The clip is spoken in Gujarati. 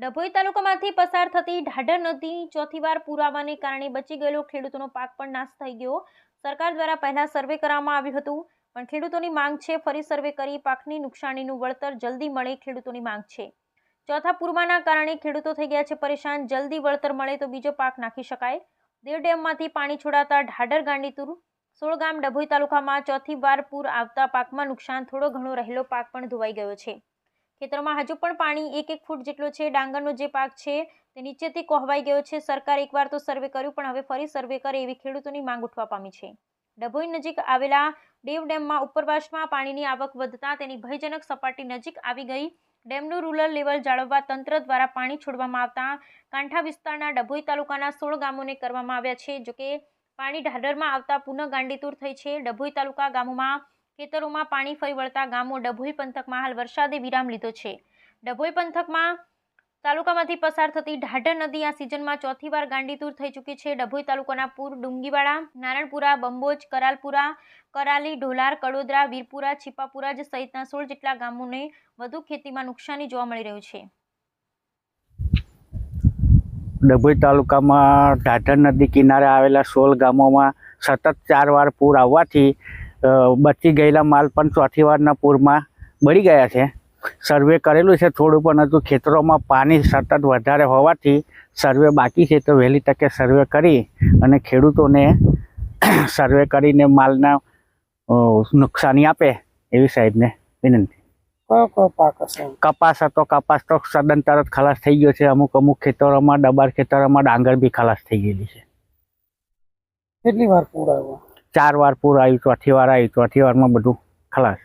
ડભોઈ તાલુકામાંથી પસાર થતી ઢાઢર નદી ચોથી વાર પૂર આવવાને કારણે બચી ગયેલો ખેડૂતોનો પાક પણ નાશ થઈ ગયો. સરકાર દ્વારા પહેલા સર્વે કરવામાં આવ્યું હતું, પણ ખેડૂતોની માંગ છે, ફરી સર્વે કરી પાકની નુકસાનીનું વળતર જલ્દી મળે ખેડૂતોની માંગ છે. ચોથા પૂરવાના કારણે ખેડૂતો થઈ ગયા છે પરેશાન, જલ્દી વળતર મળે તો બીજો પાક નાખી શકાય. દેવ ડેમમાંથી પાણી છોડાતા ઢાઢર ગાંડીતુર, સોળ ગામ ડભોઈ તાલુકામાં ચોથી વાર પૂર આવતા પાકમાં નુકસાન થોડો ઘણો રહેલો પાક પણ ધોવાઈ ગયો છે. ખેતરમાં હજુ પણ પાણી એક એક ફૂટ જેટલો છે. ડાંગરનો જે પાક છે તે નીચેથી કોહવાઈ ગયો છે. સરકાર એકવાર તો સર્વે કર્યું, પણ હવે ફરી સર્વે કરે એવી ખેડૂતોની માંગ ઉઠવા પામી છે. ડભોઈ નજીક આવેલા ડેવ ડેમમાં ઉપરવાસમાં પાણીની આવક વધતા તેની ભયજનક સપાટી નજીક આવી ગઈ. ડેમનું રૂરલ લેવલ જાળવવા તંત્ર દ્વારા પાણી છોડવામાં આવતા કાંઠા વિસ્તારના ડભોઈ તાલુકાના સોળ ગામોને કરવામાં આવ્યા છે. જોકે પાણી ઢાઢરમાં આવતા પુનઃ ગાંડીતુર થઈ છે. ડભોઈ તાલુકા ગામોમાં ખેતરોમાં પાણી ફરી વળતા ગામો ડભોઈ પંથકમાં હાલ વરસાદે વિરામ લીધો છે. ડભોઈ પંથકમાં તાલુકામાંથી પસાર થતી ઢાઢર નદી આ સિઝનમાં ચોથી વાર ગાંડીતુર થઈ ચૂકી છે. ડભોઈ તાલુકાના પૂર ડુંગીવાડા, નારણપુરા, બંબોજ, કરાલપુરા, કરાલી, ઢોલાર, કડોદરા, વીરપુરા, છીપાપુરા જ સહિતના સોળ જેટલા ગામોને વધુ ખેતીમાં નુકસાની જોવા મળી રહ્યું છે. ડભોઈ તાલુકામાં ઢાઢર નદી કિનારે આવેલા સોળ ગામોમાં સતત ચાર વાર પૂર આવવાથી બચી ગયેલા માલ પણ ચોથી વારના પૂરમાં બળી ગયા છે. સર્વે કરેલું છે થોડું પણ હજુ ખેતરોમાં પાણી સતત વધારે હોવાથી સર્વે બાકી છે તો વહેલી તકે સર્વે કરી અને ખેડૂતોને સર્વે કરીને માલના નુકસાની આપે એવી સાહેબને વિનંતી. કપાસ હતો કપાસ તો સદંતર જ ખલાસ થઈ ગયો છે. અમુક અમુક ખેતરોમાં ડબાર ખેતરોમાં ડાંગર બી ખલાસ થઈ ગયેલી છે. કેટલી વાર પૂર આવ્યો? ચાર વાર પૂર આવ્યું ચોથી વાર આવ્યું ચોથી વારમાં બધું ખલાસ.